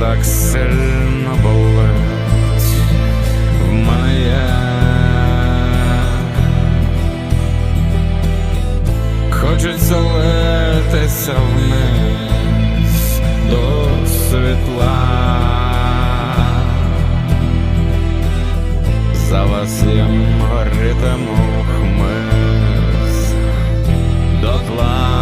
так сильно болить в мене є Хочеться летися вниз до світла. За вас я горитиму хмиз до тла.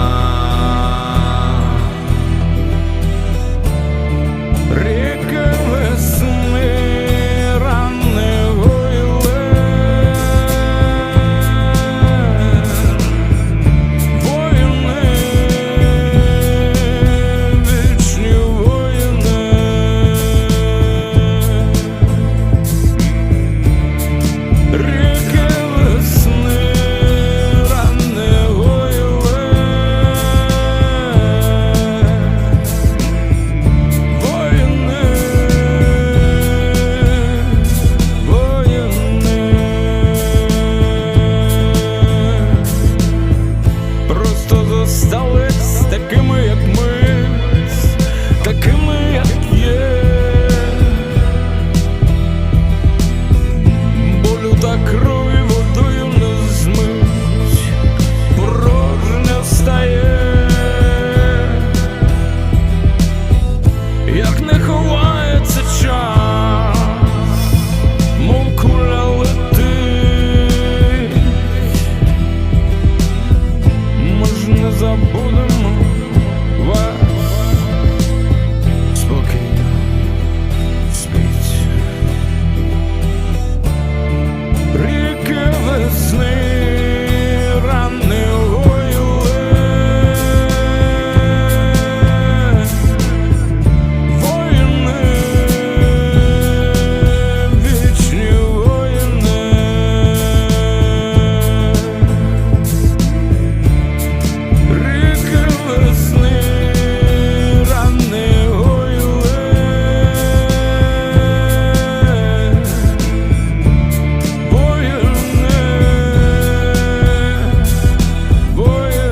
Yalnız bulun